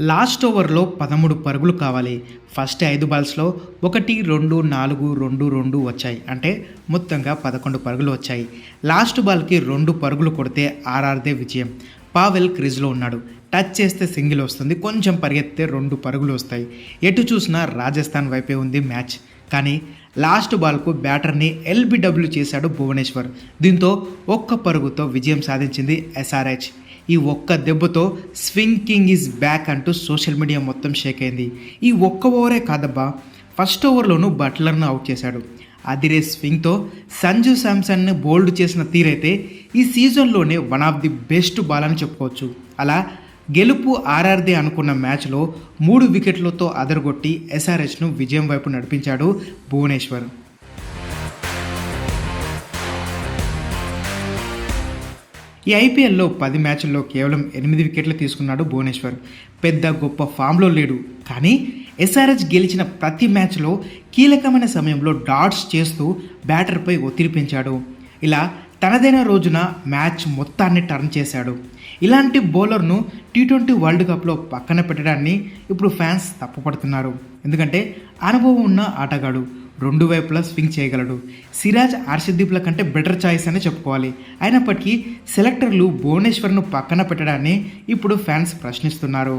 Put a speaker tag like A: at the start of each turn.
A: Last ఓవర్లో పదమూడు పరుగులు కావాలి. ఫస్ట్ ఐదు బాల్స్లో ఒకటి రెండు నాలుగు రెండు రెండు వచ్చాయి. అంటే మొత్తంగా పదకొండు పరుగులు వచ్చాయి. లాస్ట్ బాల్కి రెండు పరుగులు కొడితే ఆర్ఆర్దే విజయం. పావెల్ క్రీజ్లో ఉన్నాడు. టచ్ చేస్తే సింగిల్ వస్తుంది. కొంచెం పరిగెత్తితే రెండు పరుగులు వస్తాయి. ఎటు చూసినా రాజస్థాన్ వైపే ఉంది మ్యాచ్. కానీ లాస్ట్ బాల్కు బ్యాటర్ని ఎల్బిడబ్ల్యూ చేశాడు భువనేశ్వర్. దీంతో ఒక్క పరుగుతో విజయం సాధించింది ఎస్ఆర్హెచ్. ఈ ఒక్క దెబ్బతో స్వింగ్ కింగ్ ఈజ్ బ్యాక్ అంటూ సోషల్ మీడియా మొత్తం షేక్ అయింది. ఈ ఒక్క ఓవరే కాదబ్బా ఫస్ట్ ఓవర్లోనూ బట్లర్ను అవుట్ చేశాడు. అదిరే స్వింగ్తో సంజు శాంసన్ని బోల్డ్ చేసిన తీరైతే ఈ సీజన్లోనే one of the best ball అని చెప్పుకోవచ్చు. అలా గెలుపు ఆర్ఆర్దే అనుకున్న మ్యాచ్లో మూడు వికెట్లతో అదరగొట్టి ఎస్ఆర్హెచ్ను విజయం వైపు నడిపించాడు భువనేశ్వర్. ఈ ఐపీఎల్లో పది మ్యాచ్ల్లో కేవలం ఎనిమిది వికెట్లు తీసుకున్నాడు భువనేశ్వర్. పెద్ద గొప్ప ఫామ్లో లేడు. కానీ ఎస్ఆర్హెచ్ గెలిచిన ప్రతి మ్యాచ్లో కీలకమైన సమయంలో డాట్స్ చేస్తూ బ్యాటర్పై ఒత్తిడి పెంచాడు ఇలా తనదైన రోజున మ్యాచ్ మొత్తాన్ని టర్న్ చేశాడు. ఇలాంటి బౌలర్ను టీ ట్వంటీ వరల్డ్ కప్లో పక్కన పెట్టడాన్ని ఇప్పుడు ఫ్యాన్స్ తప్పుపడుతున్నారు. ఎందుకంటే అనుభవం ఉన్న ఆటగాడు. రెండు వైపులా స్వింగ్ చేయగలడు. సిరాజ్ ఆర్షదీప్ల కంటే బెటర్ చాయిస్ అనే చెప్పుకోవాలి. అయినప్పటికీ సెలెక్టర్లు భువనేశ్వర్ను పక్కన పెట్టడాన్ని ఇప్పుడు ఫ్యాన్స్ ప్రశ్నిస్తున్నారు.